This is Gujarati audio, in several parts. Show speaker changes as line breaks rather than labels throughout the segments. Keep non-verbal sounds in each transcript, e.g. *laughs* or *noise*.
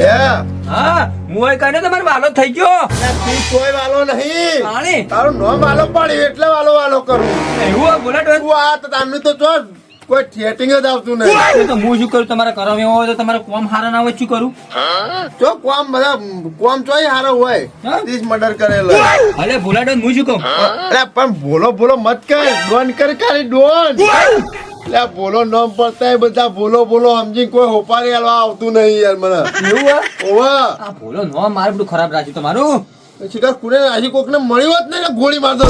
લે
હા હું એ કહીને વાલો થઈ ગયો.
તું કોઈ વાલો નહીં.
પાણી.
તારું નામ વાલો પાડ્યું એટલે વાલો વાલો કરું.
એવું આ બોલા
તું આ તો તાનું તો જો કોઈ થિયેટિંગ જ આવતું નહીં.
તો હું શું કરું? તમારે કરવા એવો હોય તો તમારે કોમ હારા ના હોય શું કરું?
જો કોમ બધા કોમ ચોય હારો હોય? ત્રીસ મર્ડર કરેલો.
અરે બોલાડો હું શું કહું?
અરે પણ બોલો બોલો મત કર. ડોન કર ખાલી ડોન. એટલે બોલો નામ પડતા એ બધા બોલો બોલો સમજી કોઈ હોપારી હાલવા આવતું નહીં યાર મને.
એવું આ આ બોલો નો મારે બધું ખરાબ રાખ્યું તમારું
કા કુને હજી કોક ને મળ્યું હોત ને ગોળી મારતો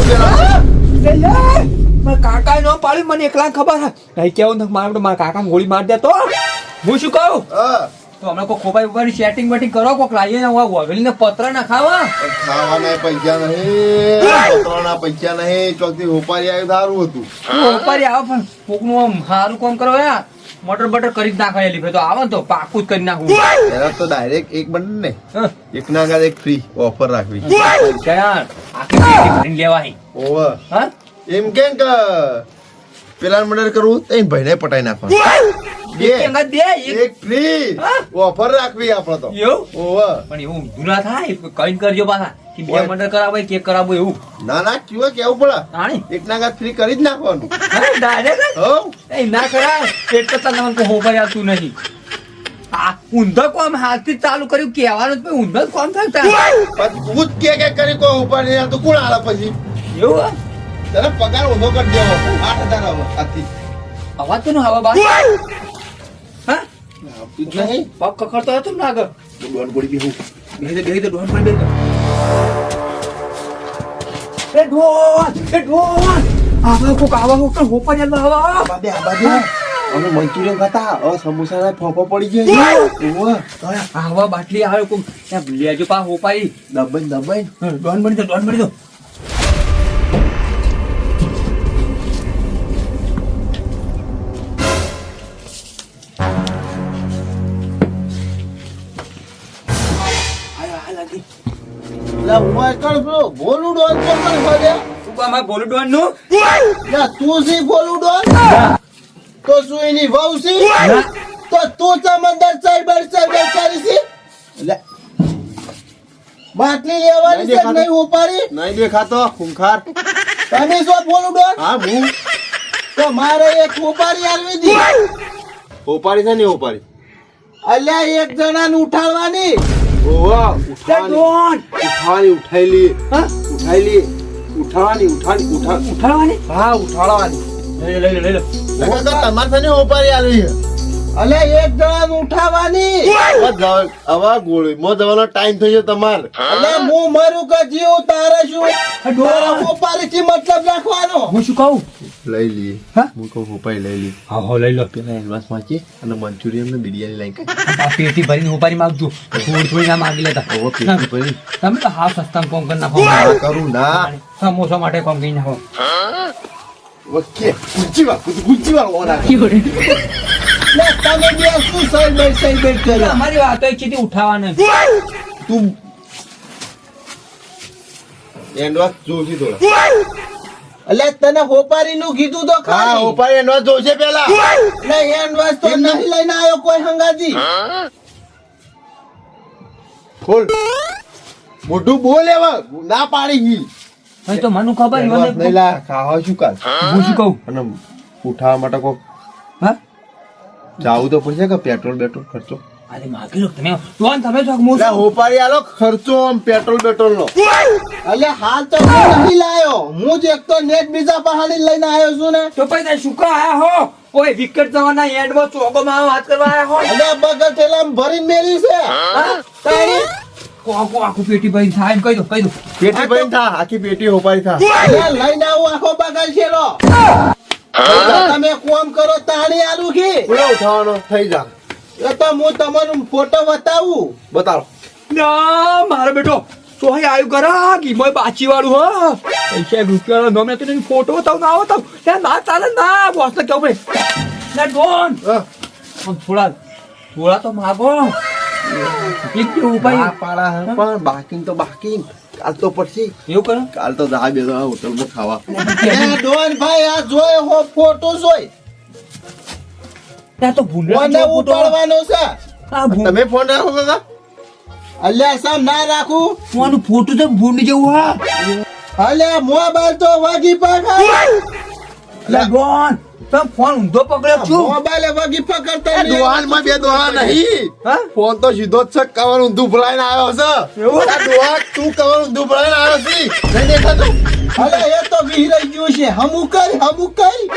પેલા
મારા કાકા ન પાડી મને એકલા ખબર હે. નહીં કેવું મારે મારા કાકા ગોળી માર દે તો. હું શું કહું?
હા.
તો હમણાં કોઈ ખોબાઈ ઉપાડી સેટિંગ બેટિંગ કરો કોક લાવીએ ને હું વગલીને પત્ર ના ખાવા.
ખાવાના પૈસા નહીં પતરાના પૈસા નહીં ચોકથી હોપારી આવ્યું સારું હતું.
ઉપાડી આવો પણ કોકનું આમ સારું કોમ કરો યાર મટર બટર કરી જ નાખો એલી તો આવે ને તો પાકું જ કરી નાખું.
એના તો ડાયરેક્ટ એક બંને ને. એક ના આગળ એક ફ્રી ઓફર રાખવી.
યાર આખી લેવાય
ઓવર.
હા?
એમ કેમ કે પેલા મર્ડર કરવું તો એને ભાઈને પટાઈ નાખવાનું. બે.
એક એક
એક ફ્રી ઓફર રાખવી આપણે તો.
એવું? પણ એવું ઊંધું થાય કઈ કરજો પાછા. કે બે મર્ડર કરાવો કેક કરાવો એવું.
ના ના કેવું કેવું પડે?
તાણી.
એક ના ફ્રી કરી જ નાખવાનું.
હો એ ના કરાય. તને મને હોભાઈ આવતું નહીં. આ ઊંધો કોમ હાથથી ચાલુ કર્યું કહેવાનું જ પણ ઊંધો કોમ થાય
તું જ કે કે કરી કોઈ ઉપર નહીં તો કોણ હાલે પછી.
એવું?
તને પગાર ઓછો કરી દેવો. આઠ હજાર
અવાજ તો હવા બાદ હા? પગ કખડતો હતો ને આગળ.
દોડ પડી ગઈ
બેહી. બેહી દે ડોન પડી દે એ ડોન એ ડોન આવા કોક આવા કોક હોપા જલ્લો આવા.
બાબે આ બાજુ અમે મંચુરિયન ખાતા. હવે સમોસા ના ફોફો પડી ગયો
આવા બાટલી આવે કોક. લેજો પા હોપાઈ.
દબાઈ દબાઈ.
ડોન બની દો ડોન બની દો. તું આમાં નું
તું સી તો શું એની વહુ સી તો તું કરી સી બાટલી લેવાની છે નહીં ઉપાડી? નહીં દેખાતો ખૂંખાર. તમે શું બોલું ડોન હા હું. તો મારે એક ઉપાડી આલવી દી. ઉપાડી છે ને ઉપાડી? અલ્યા એક જણાને ઉઠાડવાની.
ડોન
ઉઠાવાની ઉઠાયેલી
હા?
ઉઠાયેલી ઉઠાવાની ઉઠાવાની ઉઠા
ઉઠાડવાની
હા ઉઠાડવાની.
લઈ લઈ લઈ લે.
તમારે તને ઉપાડી આલવી અલે એક જણાને ઉઠાવાની. હવે ગોળી મો જવાનો ટાઈમ થઈ ગયો તમાર. અલે હું મરું કે જીવ તારે શું? ઉપાડી મતલબ રાખવાનો.
હું શું કહું?
લઈ લઈએ.
હા?
હું કહું ઉપાય લઈ લઈએ.
હા હો લઈ લો
પેલા એડવાન્સ માંગીએ અને મંચુરિયન ને બિરયાની લઈ
આ પેટી ભરીને ઉપાડી માંગજો થોડી થોડી ના માંગી લેતા.
ઓ પેટી ભરી.
તમે તો હાફ સસ્તામાં કોમ કરી નાખો.
ના કરું ના.
સમોસા માટે કોમ કરી નાખો.
ઓકે ગુંચી વાર ગુંચી વાર ઓના તમે બે શું સાઈડ બાય સાઈડ બેઠ કર્યા
અમારી વાતો એક ચીટી ઉઠાવવાના.
તું એન્ડવાસ જોશી થોડા.
એટલે તને હોપારી નું કીધું તો ખા
હોપારી એન્ડવાસ જોશે પેલા.
એટલે હેન્ડવાશ તો નહીં. લઈને આવ્યો કોઈ હંગાજી.
ખોલ. મોઢું બોલ એવા ના પાડી ગઈ
નહીં તો મને ખબર મને
નહીં લા ખાવા શું કાલ?
હું શું કહું?
અને ઉઠાવવા માટે કોક
હા?
જાવું તો પડશે કે પેટ્રોલ બેટ્રોલ ખર્ચો?
અરે માગી લો તમે. ડોન તમે છો. હું
એટલે હોપારી આલો ખર્ચો પેટ્રોલ બેટ્રોલ નો
અલે હાલ તો નહીં લાયો. હું જ એક તો નેટ બીજા પહાડી લઈને આવ્યો છું ને.
તો પછી શું કા આયા હો? ઓય વિકેટ જવાના એડમાં ચોકો માં વાત કરવા આયા હો?
એટલે બગલ થેલામાં ભરી મેલી છે. તારી?
આખું આખું પેટી ભરી થાય એમ કહી દો કહી દો.
પેટી ભરી થા આખી પેટી હોપારી થા.
લઈને આવો આખો બગલ છેલો તમે કોમ કરો તાણી આલુ કે
ઉઠાવવાનો થઈ જા.
એ તો હું તમારો ફોટો બતાવું.
બતાવો.
ના મારો બેટો સોહી આવ્યું કરા કી મોય બાચી વાળું હો. પૈસા એક રૂપિયાનો નોમ ફોટો બતાવ ના આવતા ના ના ચાલે ના બોસ ને કેવું પડે? ના ડોન. થોડા થોડા તો માગો.
પણ બાકી તો બાકી કાલ તો પડશે.
એવું કરો?
કાલ તો જા બે હોટલમાં ખાવા. *laughs*
એ ડોન ભાઈ આ જોય હો ફોટો જોય
ત્યાં તો
મને ઉપાડવાનો છે.
તમે ફોન રાખો કાકા.
અલ્યા સામ ના રાખું.
ફોન ફોટો તો ભૂંડ જેવું હા.
અલ્યા મોબાઈલ તો વાગી પાકા.
ડોન તમે ફોન ઊંધો પકડ્યો છું.
મોબાઈલ વાગી પકડતા નહીં.
દોહાનમાં બે દોહા નહીં.
હા?
ફોન તો સીધો જ છે કવર ઊંધું ભરાઈને આવ્યો છે.
એવું?
આ દોહા તું કવર ઊંધું ભરાઈને આવ્યો છે. નહીં દેખાતું.
અલ્યા એ તો વિહરાઈ ગયું છે. હમું કરી હમું કરી.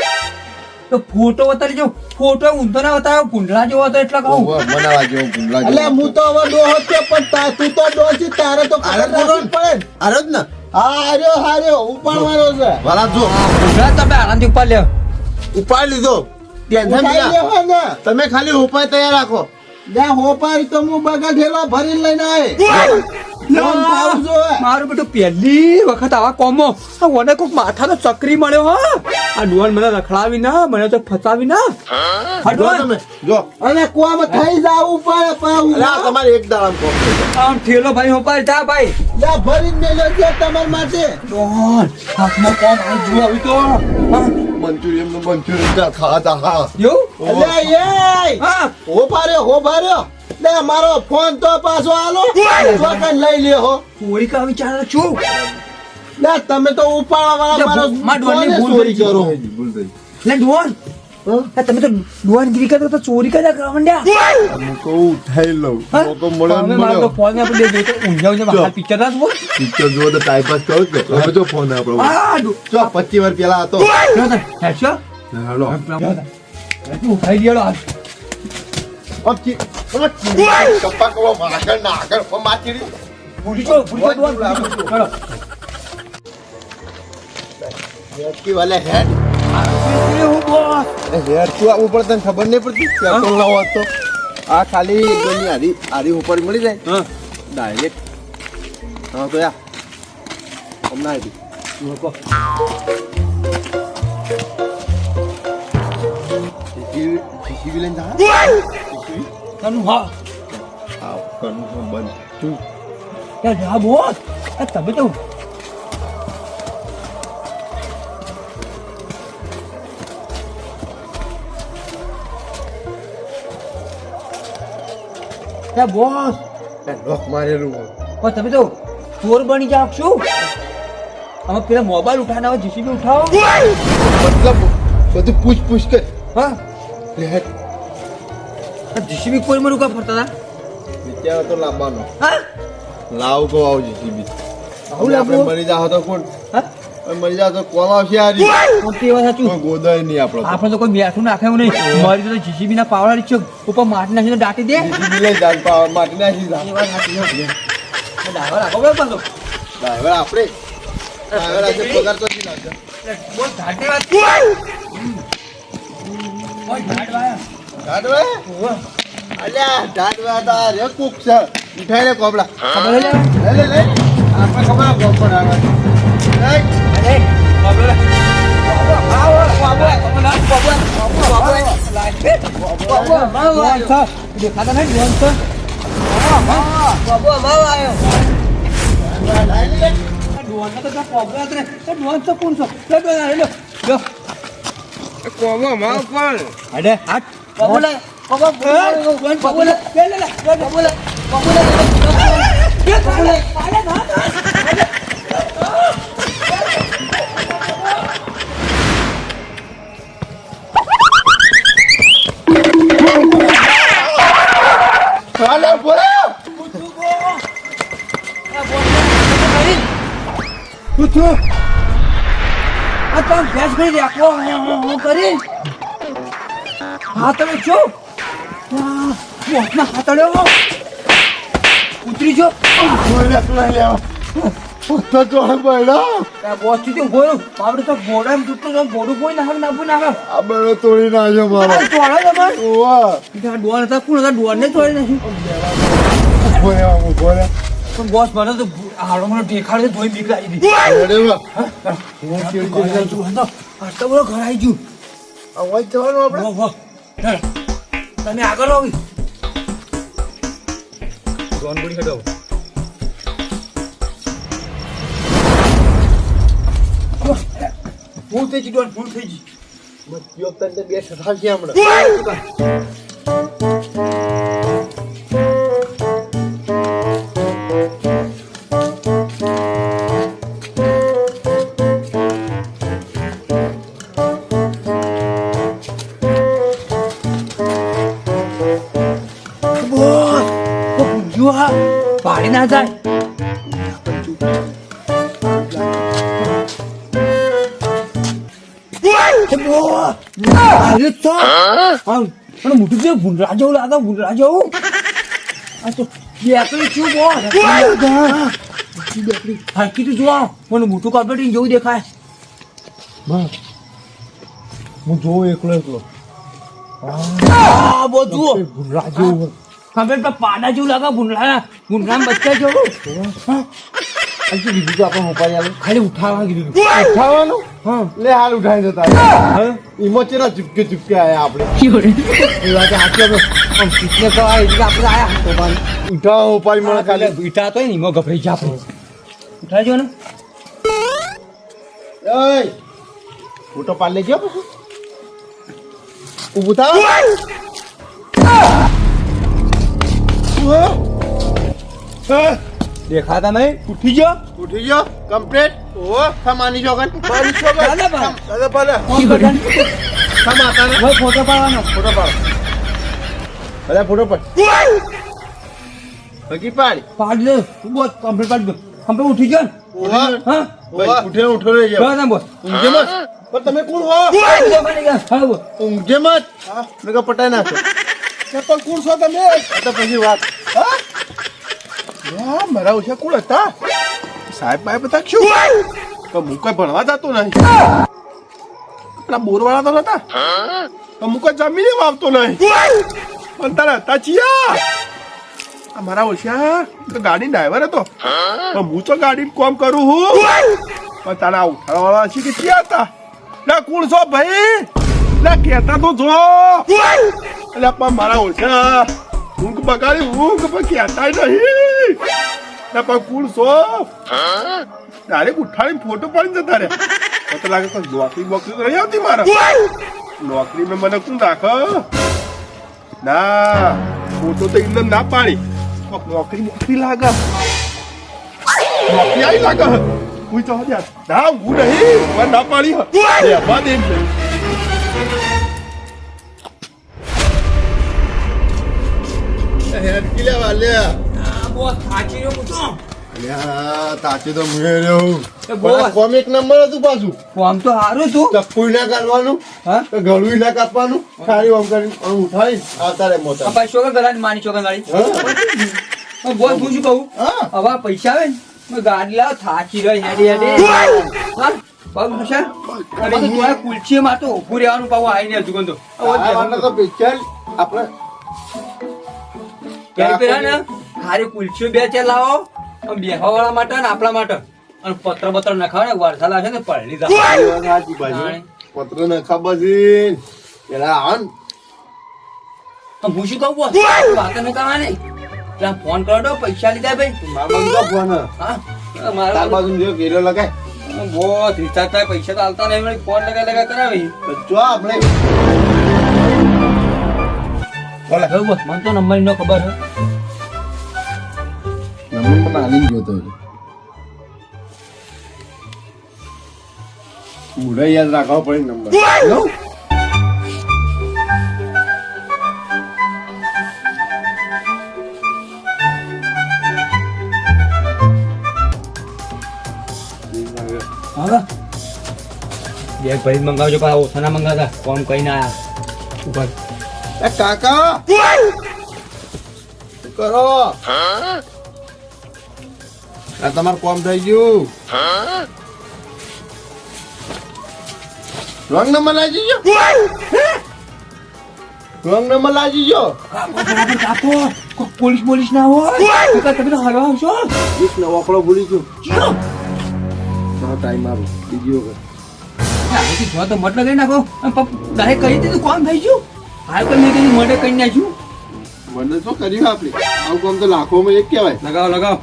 તો ફોટો બતાડી જો ફોટો ઊંધો ના બતાવ્યો કુંડલા જેવો હતો એટલે કહું.
બનાવા જેવો કુંડલા
એટલે હું તો હવે ડોહો છે પણ તા- તું ડોહ છે તારે તો
આરે
ખબર રાખવી પડે.
આરો જ ને.
હા હાર્યો હાર્યો મારો છે.
વાલા જો
કુંડલા તમે આરામથી ઉપર લ્યો.
ઉપાડ લીધો. ટેન્શન ના તમે ખાલી ઉપાય તૈયાર રાખો.
જ્યાં હોપાય તો હું બગા ઢેલા ભરીને લઈને આવે.
મારું બેટું પહેલી વખત આવા કોમો. આ મને કોક માથાનો ચક્રી મળ્યો હા. આ ડોન મને રખડાવી ના મને તો ફસાવી ના.
તમે જો.
અને કોમ થઈ જાવ ઉપર
અરે તમારે એક દાડામાં કોમ.
આમ ઠેલો ભાઈ હોપાય જા ભાઈ.
જા ભરીને મેલ્યો છે તમારા માટે
ડોન હાથમાં કોમ આ જો આવી તો.
મંચુરિયમ મંચુરિયનનું મંચુરિયન ચા ખાતા હા
એવું?
અલે એ.
હા.
હોભાર્યો હોભાર્યો લે મારો ફોન તો પાછો આલો. લઈ લ્યો હો.
ચોરી કા વિચાર છું.
ના તમે તો ઉપાડવા વાળા મારો
ભૂલ
ચોરી
કરી? લે ડોન તમે તો કરતા તો ચોરી કરતા કરવા માંડ્યા
હું કહું ઉઠાઈ લઉં.
હા?
મળ્યો ને
તમે મારો તો
મળ્યો.
ફોન આપણે બે જોતો ઊંઝા ઊંઝા પિક્ચર ના
પિક્ચર જોવો તો ટાઈમ પાસ કરો જ હવે જો ફોન આપણો
આ
જો વાર પેલા હતો.
જો તો હેડશો. ઉઠાઈ ગયેલો આ
અબચી અબચી કપ્પા કવો આગળ ના આગળ
na
હેડકી વાલે હેડ
હું બોસ.
હેડ તું આવું પડે તને ખબર નહીં પડતી? હોત તો. આ ખાલી એકદમની હારી હારી ઉપર મળી જાય.
હા.
ડાયરેક્ટ હા તો યા. હમણાં આવી
લોકો
જીસીબી લઈને જા.
તનું હા.
આ બંધ. તું.
યાર જા બોસ તમે તો બોસ.
લોક મારેલું
પણ તમે તો ચોર બની જાવ છું? અમે પેલા મોબાઈલ ઉઠાને જીસીબી ઉઠાવો.
મતલબ બધું પૂછ પૂછ કે
હા જીસીબી કોઈ મને કા ફરતા હતા?
વિચાર તો લાવવાનો
હા?
લાવ કો આવ જીસીબી.
આવું
આપણે મરી જાવ તો કોણ?
હા?
મરી જાવ તો કોલ આવશે
આ તે વાત સાચું.
ગોદાય નહીં આપણો
આપણે તો કોઈ બેઠું નાખાયું નહીં. મારી તો જીસીબી ના પાવડા રીચો ઉપર માટી નાખીને દાટી દે.
જીસીબી લઈ જાન પાવર માટી નાખી જા
એ વાત સાચી હો. ડ્રાઈવર આખો બે બંધો.
ડ્રાઈવર આપણે? ડ્રાઈવર આજે પગાર તો નહીં લાગતો.
બોલ ધાટી વાત. ઓય ધાડવાયા.
ઢાઢવે? અલ્યા ઢાઢવે તો આ રે કૂક છે ઉઠાઈ રે કોબળા
ખબર લે?
લે લે લે આપણે ખબર આ ગોપણ આવે લે.
અરે, લે. લા, લા, છે. દેખાતા નહીં, ડોન છે. બાબો, બાબો આવ્યો. આ ડોન તો ત્યાં કોબરા જ રે. એ ડોન છે, કોણ છે? લે, ડોન આવ્યો, લે. લો. હાડે, હાટ. બાબો લે, બાબો, ડોન, બાબો હાથડો છો? મોતના હાથડો ઉતરી
જો. તો જોડે પડ્યો
બોસથી ગોળું આપણે તો ઘોડા એમ તૂટતો તો ઘોડું કોઈ નાખ નાખું નાખ
આ બેડો તોડી નાખ્યો મારો ઓવા
હતા કોણ હતા? ને નાખ્યું. પણ બોસ મને તો હાડો મને દેખાડે ધોઈ બીક લાગી હતી
અરે વાહ
ઘર આવી ગયું હતો. આટલો બધો ઘર આવી ગયું
અવાજ જવાનું આપણે
વાહ, વાહ. હેડ. તમે આગળ આવી. ગોન ગોડી હટાવો ફૂલ થઈ ગઈ ડોન ફૂલ થઈ ગઈ.
મત યોગ તને બે સથાવશે હમણાં.
ભૂંડરા જેવું લાગે ભૂંડરા જેવું આ તો બેકરી છું બો. હરકી તો જોવા મને મોટું કાર્પેટિંગ જેવું દેખાય.
હું જોઉં એકલો એકલો.
આ બધું
ભૂરા જેવું
પર પાડા જેવું લાગે ભૂંડરા ભૂંડરા બચ્ચા જેવું. હા
હજી બીજું તો આપણે મોબાઈલ આવ્યું
ખાલી ઉઠાવવા કીધું
ઉઠાવવાનું?
હા.
લે હાલ ઉઠાઈ જતા ઈમો ચેલા ચૂપકે ચૂપકે આયા આપણે? એ વાત આખી આપણે?
આમ કિતને તો આવે એટલે આપણે આયા તો પણ
ઉઠાવ ઉપાડી મળે
ખાલી. ઉઠા તો ને એમાં ગભરાઈ જા આપણે. ઉઠાજો ને.
એય! ફોટો પાડ લેજો. પછી ઊભું થાવ. ઊભો. હા,
દેખાતા નહીં ઉઠી ગયો
ઉઠી ગયો કમ્પ્લીટ ઓ ખા માની જો કન માની જો કન
દાદા બા.
દાદા પાલે
ફોન કરતા ને.
ખા માતા ને
હવે ફોટો પાડવાનો
ફોટો પાડ અરે ફોટો પાડ હકી પાડી
પાડી દે તું બોલ કમ્પ્લીટ પાડી દો કમ્પ્લીટ ઉઠી ગયો ને
ઓવા
હા
ભાઈ ઉઠે ઉઠો રહી જાવ
બસ આમ બોલ
ઊંઘે મત પણ તમે કોણ હો
ઉઠી બની ગયા હા બોલ
ઊંઘે મત મેં કહા પટાઈ નાખો પણ કોણ છો તમે આ તો પછી વાત હા યા, મારા ઓછા કોણ હતા. સાહેબ ભાઈ બધા શું? પણ હું કઈ ભણવા જતો નહીં. પેલા બોરવાળા તો નતા. પણ હું કઈ જમીને વાવતો નહીં. પણ તારા હતા ચિયા. મારા ઓછા તો ગાડી ડ્રાઈવર હતો. પણ હું તો ગાડી કોમ કરું હું. પણ તારા ઉઠાડવાળા છે કે ચિયા હતા? લે કોણ છો ભાઈ? લે કહેતા તો જો. એટલે પણ મારા ઓછા. ઊંઘ બગાડી ઊંઘ પછી કહેતા નહીં લે પણ કોણ છો તારે ઉઠાડીને ફોટો પાડીને જતા રે તો લાગે તો નોકરી બોકરી તો નહીં આવતી મારા નોકરી મેં મને કોણ રાખ ના ફોટો તો એકદમ ના પાડી નોકરી નોકરી લાગે નોકરી આવી લાગે હું તો હજાર ના હું નહીં ના પાડી હ લે બાદ એમ છે હેડ કિલે વાલે
આ બોલ થાકી ગયો હું તો
અલ્યા તો મુએ રહ્યો
એ બોલ.
નંબર હતું પાછું
આમ તો સારું હતું
ચપ્પુ ના કાઢવાનું
હા
ગળું ના કાપવાનું ખાલી આમ મોટા
પાછી છોકરા માની છોકરા ગાડી
હા?
હા, શું કહું હવે પૈસા આવે ને ગાડી લાવ થાકી રહી હેડી કુલચી માં તો ઉભું રહેવાનું પાવું આવીને હજુ ગંદો
વાળા આપણે
હારી કુલચીઓ બે ચાર લાવો. બેહવા વાળા માટે ને આપણા માટે. અને પત્ર પત્ર નખાવ ને વારસા લાગે ને પડી.
પત્ર ને ખબર પેલા આન.
હું શું કહું વાત નહીં. કરવાની ત્યાં ફોન કરો તો પૈસા લીધા ભાઈ.
મારા બાજુ ફોન. હે.
મારા
બાજુ જો ગેલો લગાય.
બહુ રિચાર્જ થાય પૈસા તો આલતા નહીં ફોન લગાય લગાય કરાવી
જો આપણે બોલે
હવે બોલ મને તો નંબર નો ખબર હે
નંબર પણ આલીને ગયો તો બુડા યાદ રાખવો પડે નંબર લો.
હા બે ભાઈ મંગાવજો પણ ઓછા ના મંગાતા ફોન કઈ ના આયા ઉપર
એ કાકા! શું કરો? આ તમારું કોમ થઈ ગયું. રોંગ નંબર લાગી ગયો? રોંગ નંબર લાગી ગયો?
કાપો પોલીસ પોલીસ ના હોય? કાકા તમે હરવા આવશો?
એક નવો આંકડો ભૂલી ગયો. ચાલો ટાઈમ મારો બીજી વખત.
જો તો મત લગાવી નાખો. ડાયરેક્ટ કહી દીધું કોમ થઈ ગયું? હાલ તો મેં કીધું મોઢે કઈ નાખ્યું.
મને શું કર્યું આપણે આવું કામ તો લાખોમાં એક કહેવાય.
લગાવો લગાવો.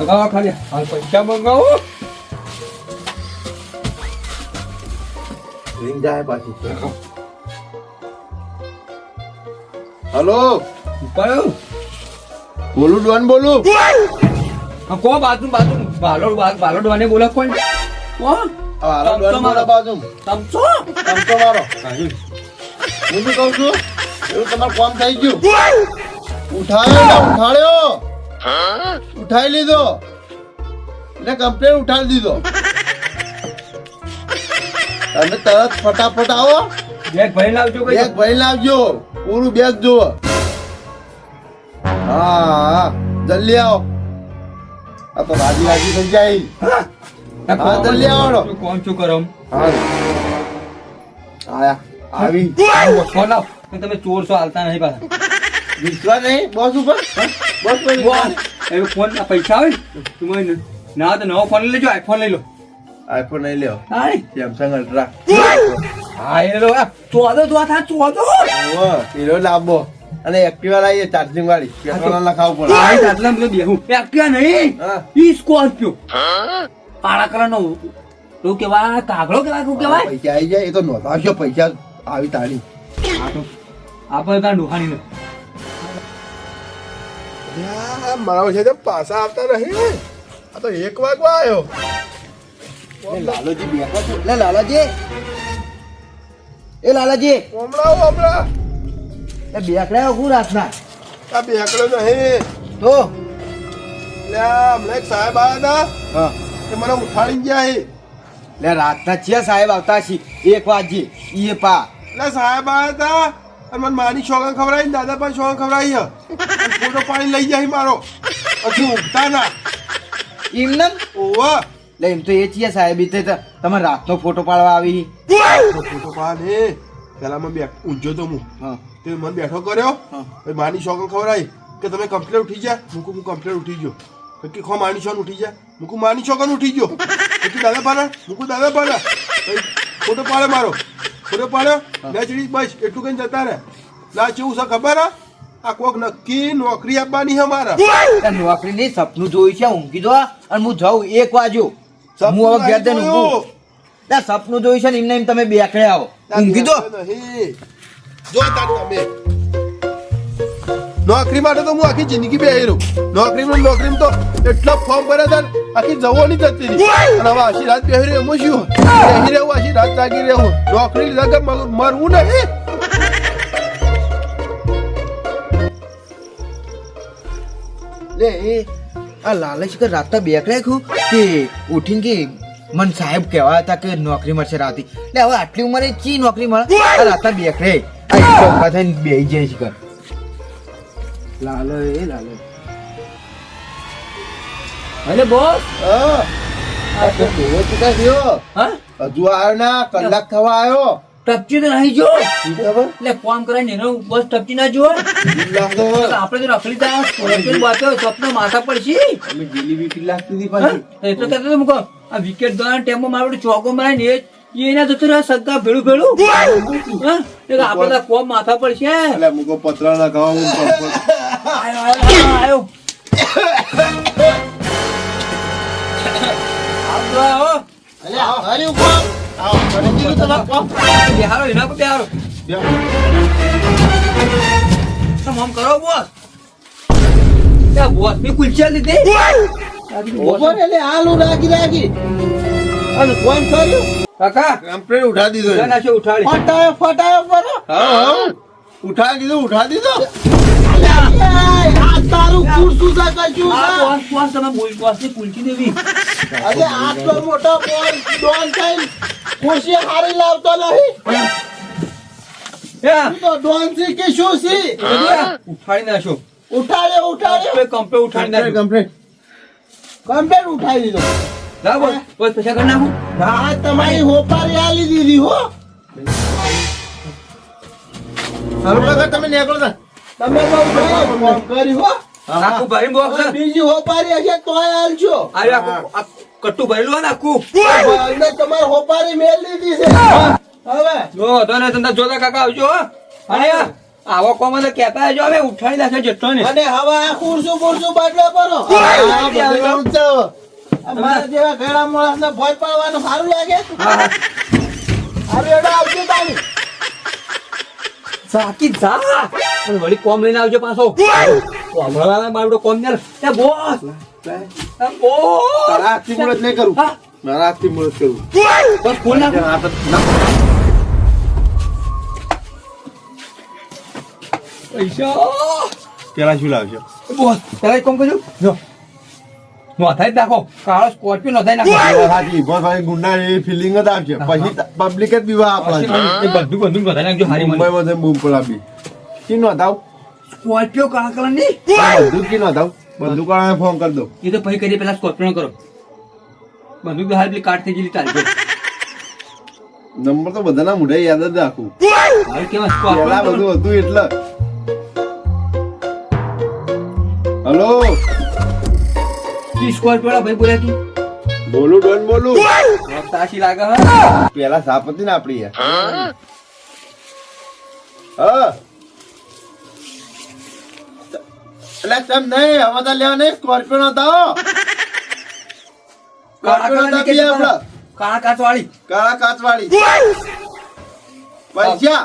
લગાવો ખાલી. હાલ પૈસા મંગાવો.
રિંગ જાય પાછી. હલો?
ઉપાડો
બોલું ડોન બોલું?
હા કો બાજુ બાજુ બાલો બાલો ડોને બોલા કોણ?
ડોન
મારો.
બાજુ
તમચો
તમચો મારો. હું શું કહું છું એવું તમારું કામ થઈ ગયું. ઉઠાડ્યો. ઉઠાડ્યો ઉઠાઈ લીધો. ને કમ્પ્લેન ઉઠાડી દીધો. તમે તરત ફટાફટ આવો.
બેગ ભરી લાવજો ભાઈ
બેગ ભરી લાવજો. પૂરું બેગ જુઓ. હા હા જલ્દી આવો. આ તો રાજી રાજી થઈ જાય. હા, જલ્દી આવો.
કોણ છું કરમ
હા. આયા. આવી.
ફોન તમે ચોર છો હાલતા નહીં પાછા.
વિશ્વાસ નહીં? બોસ ઉપર? હા? બોસ પર
એ ફોન ના પૈસા આવે તું મને ના તો નવો ફોન લઈ લેજો આઈફોન લઈ લો.
આઈફોન લઈ લ્યો.
હા
સેમસંગ અલ્ટ્રા
હા એ લો ચોદો તો આ થા ચોદો!
ઓહો, હીરો લાંબો. અને એક્ટિવા લાવીએ ચાર્જિંગ વાળી. પેટ્રોલ લખાવું પડે.
આ આટલા બધો બેહું. એક્ટિવા નહીં
હા.
ઈ સ્કોર્પિયો કાળા કલર નો શું કેવાય કાગડો કેવા શું
પૈસા આવી જાય એ તો નોંધાવશો પૈસા. આવી તાળી
આ તો આપણે ત્યાં ડોહાણી નો
મારા છે પાછા આવતા નહીં. આ તો એક વાગવા આવ્યો. લાલાજી બેઠા છે. લે લાલાજી. એ લાલાજી.
હમણાં હમણાં.
એ બેકડા હું રાતના
આ બેકડો નહીં.
તો?
લે હમણાં એક સાહેબ આવ્યા
હા.
હતા તે મને ઉઠાડી ગયા હે.
લે રાતના છે સાહેબ આવતા છે એક વાગે એ પા.
એટલે સાહેબ આવ્યા હતા અને મને માની શોગન ખવડાવી દાદા પણ શોખ ખવડાવી ફોટો પાડી લઈ જાય મારો. પછી ઉગતા ના.
એમને
ઓવા.
લે એમ તો એ છીએ સાહેબ એ તમે રાતનો ફોટો પાડવા આવી.
ફોટો પાડે પેલા મેં બેઠ ઊંઝો તો હું. તે મને બેઠો કર્યો. માની શોગન ખવડાવી કે તમે કમ્પ્લેટ ઉઠી જા. મૂકું હું કમ્પ્લેટ ઉઠી ગયો. કે ખો માની શોગન ઉઠી જા. મૂકું માની શોગન ઉઠી ગયો. પછી દાદા પાડા. મૂકું દાદા પાડા. ફોટો પાડે મારો. ફોટો પાડ્યો મેં ચડી બસ એટલું કઈ જતા રહે. ના કેવું છે ખબર હે? આ કોક નક્કી નોકરી આપવાની અમારા
નોકરી ની સપનું જોયું છે ઊંઘી દો અને હું જાઉં એક વાજો હું હવે ઘેર જઈને ઊંઘું સપનું જોયું છે ને એમને એમ તમે બેકડે આવો. ઊંઘી દો
નહીં. જો તમે. નોકરી માટે તો હું આખી જિંદગી બે રહ્યો નોકરીમાં નોકરીમાં તો એટલા ફોર્મ ભર્યા હતા આખી જવો નહીં જતી. અને હવે આશી રાત બેહી રહ્યો એમાં શું? બેહી રહ્યો આશી જાગી રહ્યો નોકરી લીધા મરવું નહીં.
લે, એ આ લાલચ કે રાત બેકડે ખું કે ઉઠીને કે મન સાહેબ કહેવા હતા કે નોકરી મળશે રાતે. લે, હવે આટલી ઉંમરે ચી નોકરી મળે? રાતા બેકડે આ ઊભા થઈને બેહી જાય છે ઘર. લાલો એ લાલો.
અરે બોસ.
હજુ આવ્યો ના કલાક થવા આવ્યો.
ટપચી તો નહીં જો. એટલે ફોન કરાય એનો બસ ટપચી ના જો આપણે તો રખડી તા બાતો સ્વપ્ન માથા પડશે
અમે જેલીબી કેટલી લાગતી હતી પાછી.
એટલે કહેતો તો મુકો આ વિકેટ દ્વારા ટેમ્પો મારો ચોકો મારે ને એના જતો રહ્યા સગા ભેળું ભેળું. આપડે કોમ માથા પર છે.
એટલે મુકો પતરા ના ખાવા પંપ-
આયો, આયો, આયો. આવજો, આવો. બેહારો, એના પર બેહારો. તમે આમ કરો બોસ? ત્યાં બોસની કુલચા લીધી.
ઓપર એટલે હાલું રાખી રાખી. અને કોણ કર્યું?
કાકા?
કમ્પ્લેટ ઉઠા દીધો
ના, ના, છે ઉઠાડી
ફટાયો ફટાયો બરો હા હા. ઉઠા દીધો ઉઠા દીધો. તારું કુર્સું છે કશું છે?
બોસ તમે બોલ બોસની કુલચી દેવી.
અરે આટલો મોટો બોલ ડોન થઈને ખુશી હારી લાવતો નહીં? તો ડોન સી કે શું સી?
ઉઠાડી નાખો
ઉઠાડે ઉઠાડે.
કમ્પે કમ્પે ઉઠાડી નાખો
કમ્પ્લેટ. કમ્પ્લેટ ઉઠાઈ દીધો.
લા બોસ બોસ પૈસા કરી નાખું.
આ તમારી હોપારી આલી દીધી હો. સારું તમે નીકળો તા. તમે બહુ બરાબર કામ કર્યું હો.
આખું ભરી બોક્સ
બીજી હોપારી હશે તોય હાલજો.
આ આખું આ ભરેલું હોય ને આખું?
અંદર તમારી હોપારી મેલ દીધી છે. હવે.
જો તો ને જોતા કાકા આવજો અને આવો કોમ તો કહેતા આવજો અમે ઉઠાડી નાખે જેટલો ને.
અને હવે આ કુરસુ ખુરશું બાટલો કરો
હા,
આ
હા,
બધું
હા.
આવું જ છે હવે. આ મારા જેવા ઘણા માણસને ભોય પાડવાનું સારું લાગે. આવજો તારી.
સાકી જા. અને વળી કોમ લઈને આવજો પાછો. હમણાં મારો કોમ ને એ બોસ. બોસ.
તારા હાથથી મુહૂર્ત નહીં કરું. મારા હાથથી મુહૂર્ત કરું.
બસ ફોન ના પૈસા.
પેલા શું લાવજો
બોસ પેલા એક કામ કરજો. જો. નોંધાઈ નાખો. કાળો સ્કોર્પિયો નોંધાઈ નાખો.
સાચી ભાઈ ગુંડા એ ફિલિંગ જ આવશે પછી પબ્લિક જ પીવા
પછી
આપણા
એ બંદૂક બંદૂક નોંધાઈ નાખજો હારી મને.
મુંબઈમાં તો બૂમ પડાવી. કી નોંધાવ?
સ્કોર્પિયો કાળા કલરની?
બંદૂક કી નોંધાવ? બંદૂક વાળાને ફોન કરી દો
એ તો પછી કરી પેલા સ્કોર્પિયો કરો. બધું હાલ પેલી કાટ થઈ ગયેલી તારી
નંબર તો બધાના મોઢે યાદ જ રાખું. બધું હતું એટલે. હલો?
કી ભાઈ બોલ્યા
બોલું ડોન બોલું.
તાશી લાગે હા.
પેલા સાપ હતી ને આપડી હા. એટલે તેમ નહીં હવે તો લેવા નહીં સ્કોર્પિયો નો તાવો
કાળા કાચ વાળી
કાળા કાચ વાળી પૈસા.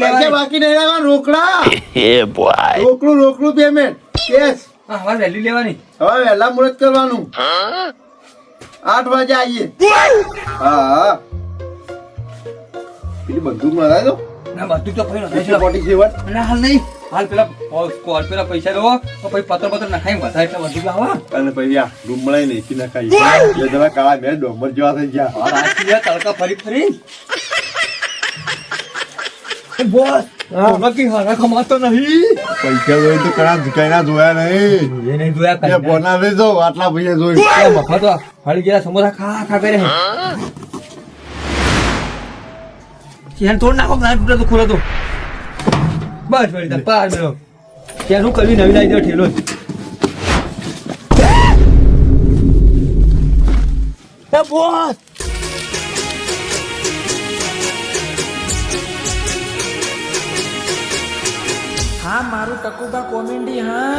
પૈસા બાકી નહીં લેવા રોકડા. *laughs* રોકડું રોકડું પેમેન્ટ કેશ
હા વહેલી લેવાની.
હવે વહેલા મુહૂર્ત કરવાનું. આઠ વાગે આવીએ. હા. પેલી બંદૂક મરાય દો.
ના બધું તો ફરી નોંધાઈ છે
ફોર્ટી
ના હાલ નહીં. હાલ પેલા સ્કોર્પિયો પૈસા દો તો પછી પત્ર પત્ર નખાઈ વધારે એટલે બંદૂક આવા
અને પછી આ ડુમળાઈ નહીં કી નખાઈ એ જરા કાળા મેં ડોમર જેવા થઈ ગયા.
તડકા ફરી ફરી બોસ નક્કી હારા કમાતો નહીં
પૈસા જોઈ તો કણા ઝુકાઈના જોયા નહીં
એ નહીં
મારું ટકુબા કોમેડી હા.